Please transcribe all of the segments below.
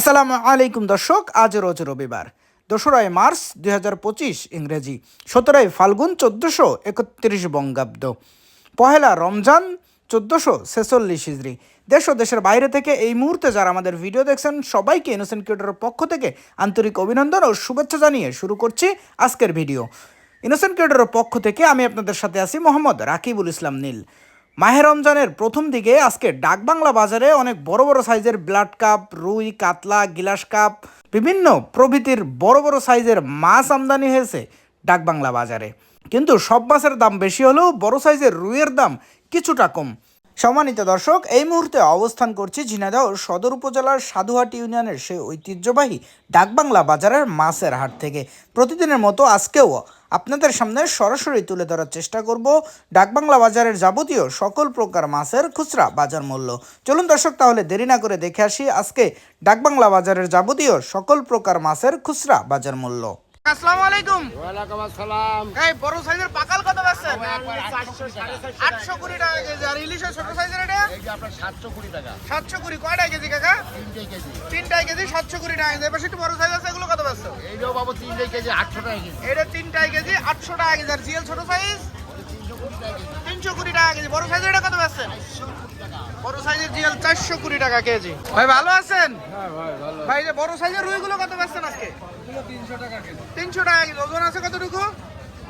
আসসালামু আলাইকুম দর্শক, আজ রোজ রবিবার দোসরাই মার্চ দুই হাজার পঁচিশ ইংরেজি সতেরোই ফাল্গুন চোদ্দোশো একত্রিশ বঙ্গাব্দ, পহেলা রমজান চোদ্দোশো ছেচল্লিশ হিজড়ি। দেশ ও দেশের বাইরে থেকে এই মুহূর্তে যারা আমাদের ভিডিও দেখছেন, সবাইকে ইনোসেন্ট ক্রিয়েটরের পক্ষ থেকে আন্তরিক অভিনন্দন ও শুভেচ্ছা জানিয়ে শুরু করছি আজকের ভিডিও। ইনোসেন্ট ক্রিয়েটরের পক্ষ থেকে আমি আপনাদের সাথে আছি মোহাম্মদ রাকিবুল ইসলাম নীল। মাহে রমজানের প্রথম দিকে আজকে ডাকবাংলা বাজারে অনেক বড় বড় সাইজের ব্লাড কাপ, রুই, কাতলা, গিলাস কাপ, বিভিন্ন প্রভৃতির বড় বড় সাইজের মাছ আমদানি হয়েছে ডাকবাংলা বাজারে। কিন্তু সব মাছের দাম বেশি হলেও বড় সাইজের রুইয়ের দাম কিছুটা কম। সম্মানিত দর্শক, এই মুহূর্তে অবস্থান করছি ঝিনাইদহ সদর উপজেলার সাধুহাট ইউনিয়নের সেই ঐতিহ্যবাহী ডাকবাংলা বাজারের মাছের হাট থেকে। প্রতিদিনের মতো আজকেও আপনাদের সামনে সরাসরি তুলে ধরার চেষ্টা করব ডাকবাংলা বাজারের যাবতীয় সকল প্রকার মাছের খুচরা বাজার মূল্য। চলুন দর্শক, তাহলে দেরি না করে দেখে আসি আজকে ডাকবাংলা বাজারের যাবতীয় সকল প্রকার মাছের খুচরা বাজার মূল্য। আসসালামু আলাইকুম। ওয়ালাইকুম আসসালাম। এই বড় সাইজের পাকাল কত পাচ্ছেন? চারশো সাড়ে চারশো আটশো কুড়ি টাকা কেজি। আর ইলিশের ছোট সাইজের এটা? এই যে আপনার সাতশো কুড়ি টাকা। সাতশো কুড়ি। কয়টা কেজি কাকা? তিনটে কেজি। তিনটায় কেজি সাতশো কুড়ি টাকা কেজি। এবার একটু বড় সাইজ আছে এগুলো কত পাচ্ছ এইটাও বাবু তিনটে কেজি আটশো টাকা কেজি। এটা তিনটায় কেজি আটশো টাকা কেজি। আর জিএল ছোট সাইজ? তিনশো কুড়ি টাকা কেজি। বড় সাইজের এটা কত পাচ্ছেন বড় সাইজের জিএল চারশো কুড়ি টাকা কেজি। ভাই ভালো আছেন? ভাই যে বড় সাইজের রুইগুলো কত পাচ্ছেন আজকে? তিনশো টাকা কেজি। ওজন আছে কতটুকু?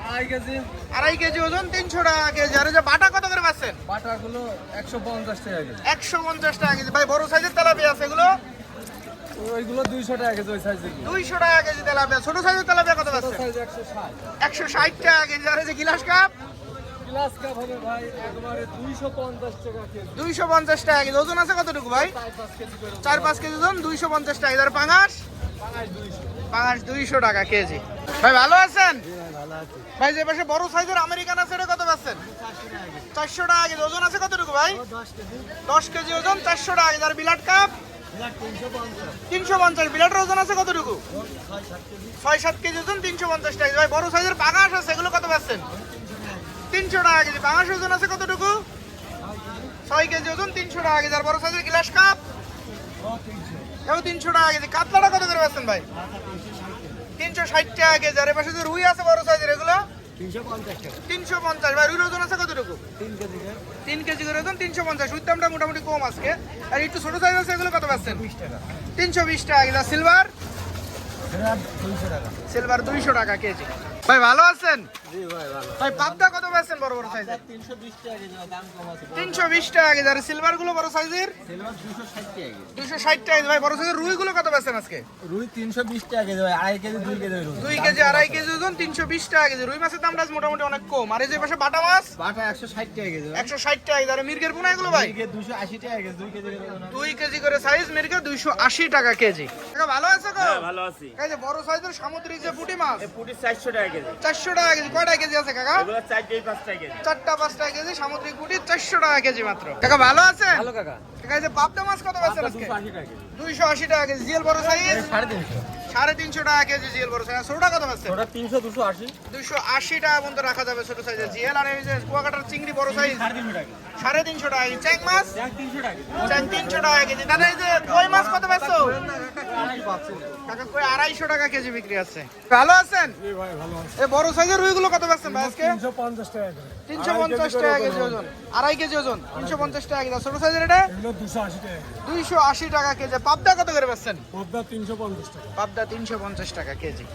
আড়াই কেজি। আড়াই কেজি ওজন তিনশো টাকা কেজি। আর যে বাটা কত করে পাচ্ছেন বাটাগুলো একশো পঞ্চাশ টাকা কেজি। একশো পঞ্চাশ টাকা কেজি। ভাই বড় সাইজের তেলাপিয়া আছে এগুলো? ওইগুলো দুইশো টাকা কেজি ওই টাকা কেজি তেলাপিয়া ছোট সাইজের তেলাপিয়া কত পাচ্ছেন সাইজ একশো ষাট টাকা কেজি। আর যে গিলাস কাপ? গ্লাস কাপ হবে ভাই একবারে দুইশো পঞ্চাশ টাকা কেজি। দুইশো পঞ্চাশ টাকা কেজি। ওজন আছে কতটুকু ভাই? চার পাঁচ কেজি ওজন। টাকা। পাঙাশ? টাকা কেজি। ভাই ভালো আছেন? ভাই যে পাশে বড় সাইজের আমেরিকান আছে এটা কত পাচ্ছেন? চারশো টাকা কেজি। ওজন আছে কতটুকু ভাই? দশ কেজি। ওজন চারশো টাকা কেজি। আর বিলাট কাপ? তিনশো পঞ্চাশ। বিলাটের ওজন আছে কতটুকু? ছয় সাত কেজি। ওজন তিনশো পঞ্চাশ টাকা ভাই বড় সাইজের পাঙাশ আছে এগুলো কত পাচ্ছেন তিনশো টাকা কেজি পাঙাশ ওজন আছে কতটুকু? ছয় কেজি ওজন, তিনশো টাকা কেজি আর বড় সাইজের গ্লাস কাপ? এও তিনশো টাকা কেজি কাতলাটা কত করে পাচ্ছেন ভাই? তিনশো ষাট টাকা কেজি। আর এপাশে যে রুই আছে বড় সাইজের, এগুলো? তিনশো পঞ্চাশ। ভাই, রুইর ওজন আছে কতটুকু? তিন কেজি তিন করে ওজন তিনশো পঞ্চাশ। রুইর দামটা মোটামুটি কম আজকে। আর একটু ছোট সাইজ আছে, এগুলো কত পাচ্ছেন তিনশো বিশ টাকা। কেজি আর সিলভার সিলভার দুইশো টাকা কেজি। ভাই ভালো আছেন? জি ভাই ভালো ভাই পাবদা কত পাচ্ছেন বড় বড় সাইজের তিনশো বিশ টাকা কেজি দাম কম আছে। তিনশো বিশ টাকা কেজি। আর সিলভারগুলো বড় সাইজের সিলভার দুশো ষাট টাকা কেজি। দুশো ষাট টাকা ভাই বড় সাইজের রুই গুলো কত পাচ্ছেন আজকে? রুই তিনশো বিশ টাকা কেজি ভাই আড়াই কেজি দুই কেজি রুই। দুই কেজি আড়াই কেজি ওজন তিনশো বিশ টাকা কেজি। রুই মাছের আজ মোটামুটি অনেক কম। আর এই যে পাশে বাটা মাছ? বাটা টাকা কেজি ভাই একশো ষাট টাকা কেজি। আর মির্গের পোনা এগুলো ভাই? দুশো আশি টাকা কেজি দুই কেজি করে কেজি করে সাইজ মির্গে দুইশো আশি টাকা কেজি। ভালো আছে গো? হ্যাঁ, ভালো আছি। এই যে বড় সাইজের সামুদ্রিক যে পুঁটি মাছ? পুটি চারশো টাকা কেজি। চারশো টাকা কেজি। কয়টা কেজি আছে কাকা? এগুলো পাঁচ টাকা কেজি। চারটা পাঁচটা কেজি সামুদ্রিক গুটি চারশো টাকা কেজি মাত্র। কাকা ভালো আছে ভালো কাকা। কাকা পাবদা মাছ কত পাচ্ছেন আজকে? দুশো আশি টাকা কেজি। দুইশো আশি টাকা কেজি। জিএল বড় সাইজ সাড়ে তিনশো। সাড়ে তিনশো টাকা কেজি জিএল বড় সাইজ ছোটটা কত পাচ্ছেন ওটা তিনশো দুশো আশি। টাকা পর্যন্ত রাখা যাবে ছোট সাইজের জিএল আর এই যে কুয়াকাটার চিংড়ি বড় সাইজ সাড়ে তিনশো টাকা সাড়ে তিনশো টাকা কেজি। চ্যাং মাছ? টাকা চ্যাং তিনশো টাকা কেজি। দাদা এই যে কই মাছ কত পাচ্ছ। কাকা কই আড়াইশো টাকা কেজি বিক্রি আছে। ভালো আছেন? ভাই ভালো আছে। এই বড় সাইজের রুইগুলো কত পাচ্ছেন ভাই আজকে? তিনশো পঞ্চাশ টাকা টাকা কেজি ওজন। আড়াই কেজি ওজন। তিনশো পঞ্চাশ টাকা কেজি। ছোট সাইজের এটা? দুইশো আশি টাকা কেজি। পাবদা কত করে পাচ্ছেন পাবদা তিনশো পঞ্চাশ টাকা। পাবদা তিনশো পঞ্চাশ টাকা কেজি।